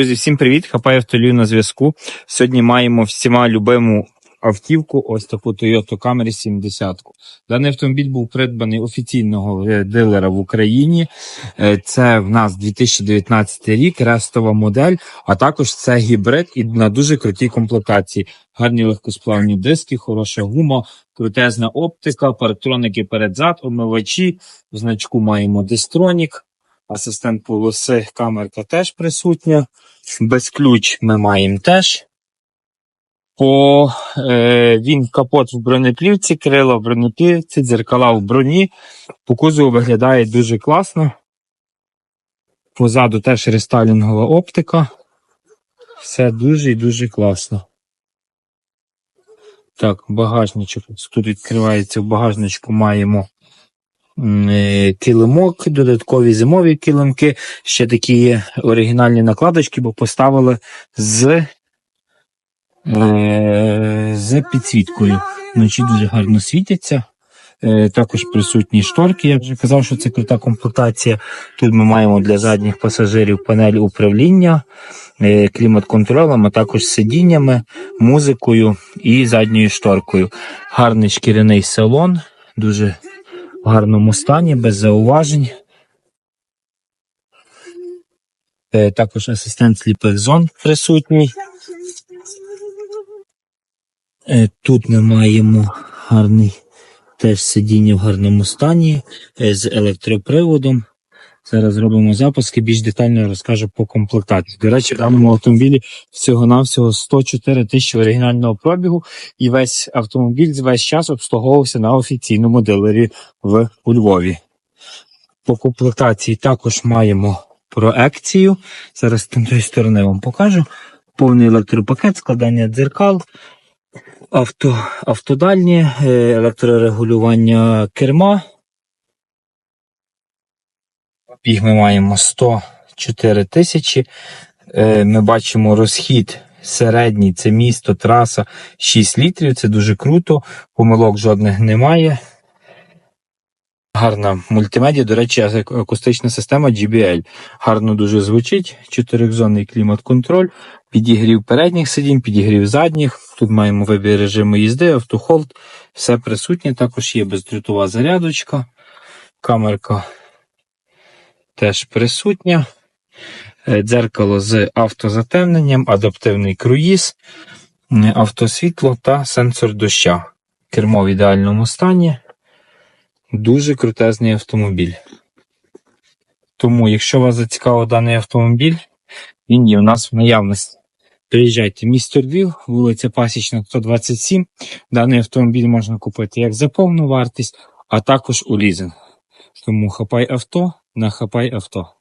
Друзі, всім привіт! Хапай автолію на зв'язку. Сьогодні маємо всіма любиму автівку, ось таку Toyota Camry 70. Даний автомобіль був придбаний офіційного е, дилера в Україні. Е, Це в нас 2019 рік, рестова модель, а також це гібрид і на дуже крутій комплектації. Гарні легкосплавні диски, хороша гума, крутезна оптика, парктроники перед-зад, омивачі. В значку маємо дистронік. Асистент полоси, камерка теж присутня. Без ключ ми маємо теж. По, е, він капот в бронеплівці, крила в бронеплівці, дзеркала в броні. По кузову виглядає дуже класно. Позаду теж рестайлінгова оптика. Все дуже і дуже класно. Так, багажничок. Тут відкривається в багажничку маємо килимок, додаткові зимові килимки. Ще такі оригінальні накладочки, бо поставили з, е, з підсвіткою. Вночі дуже гарно світяться. Е, Також присутні шторки. Я вже казав, що це крута комплектація. Тут ми маємо для задніх пасажирів панель управління, е, клімат-контролем, а також сидіннями, музикою і задньою шторкою. Гарний шкіряний салон, дуже в гарному стані, без зауважень. Е, Також асистент сліпих зон присутній. Е, Тут ми маємо гарний теж сидіння в гарному стані е, з електроприводом. Зараз зробимо запуски, більш детально розкажу по комплектації. До речі, в даному автомобілі всього-навсього 104 тисячі оригінального пробігу, і весь автомобіль весь час обслуговувався на офіційному дилері в у Львові. По комплектації також маємо проекцію. Зараз з тієї сторони вам покажу. Повний електропакет, складання дзеркал, авто, автодальні, е, електрорегулювання керма. Піг ми маємо 104 тисячі. Е, Ми бачимо розхід середній, це місто, траса 6 літрів. Це дуже круто. Помилок жодних немає. Гарна мультимедіа, до речі, акустична система GBL. Гарно дуже звучить. Чотиризонний клімат-контроль, підігрів передніх сидінь, підігрів задніх. Тут маємо вибір режиму їзди, автохолд. Все присутнє. Також є бездротова зарядочка. Камерка теж присутня. Е, Дзеркало з автозатемненням, адаптивний круїз, автосвітло та сенсор доща. Кермо в ідеальному стані. Дуже крутезний автомобіль. Тому, якщо вас зацікавив даний автомобіль, він є у нас в наявності. Приїжджайте, місто Львів, вулиця Пасічна, 127. Даний автомобіль можна купити як за повну вартість, а також у лізинг. Тому хапай авто на хапай авто.